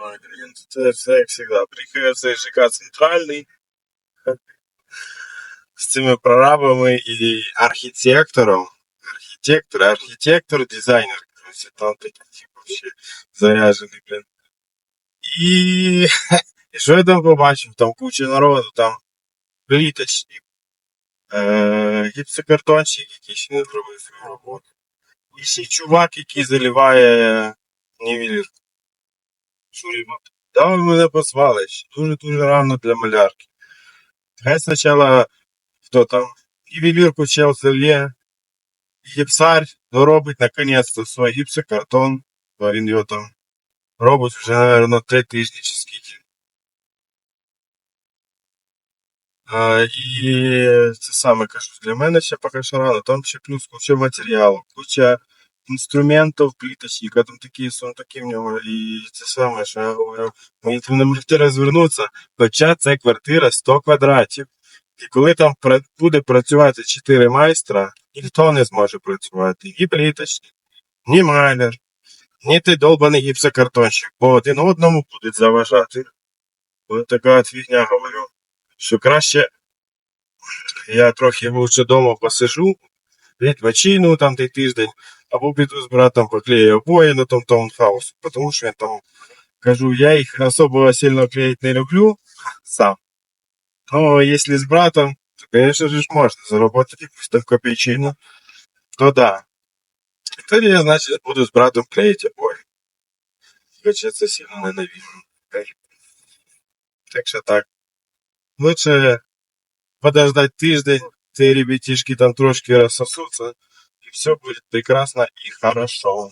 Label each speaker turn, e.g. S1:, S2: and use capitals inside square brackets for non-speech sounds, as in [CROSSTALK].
S1: Ой, блин, це все як завжди. Приїхав цей ЖК центральний з цими прорабами і архітектором. Архітектор, архітектор, дизайнер. Короче, там такі типу вообще заряжені, блін. І, і що я там побачив? Там куча народу, там пліточні, е, гіпсокартонщик, який ще не зробив свою роботу. І ще чувак, який заливає нівелір. Шуріма. Да, ви мене позвали. ще Дуже-дуже рано для малярки. Хай спочатку хто там ювелірку чел зальє, гіпсар доробить наконець-то свій гіпсокартон, бо він його там робить вже, наверное, три тижні чи скільки. А, і це саме кажу, для мене ще поки що рано, там ще плюс куча матеріалу, куча інструментів пліточника, там такі сон в нього. І це саме, що я говорю, мені не можете розвернутися, хоча це квартира 100 квадратів. І коли там буде працювати 4 майстра, ніхто не зможе працювати. Ні пліточник, ні маляр, ні той долбаний гіпсокартонщик, бо один одному будуть заважати. Ось така от фігня говорю. Що краще я трохи лучше вдома посижу, відпочину там той тиждень, або піду з братом поклею обоє на том таунхаусу, тому що я там кажу, я їх особо сильно клеїти не люблю [LAUGHS] сам. Но если с братом, то, конечно же, ж можно заработать якусь там копейчину. То да. Тоді я, значить, буду з братом клеїти обоє. Хоча це сильно ненавижу. Так що так. Лучше подождать тиждень, ці ребятишки там трошки рассосутся, и все будет прекрасно и хорошо.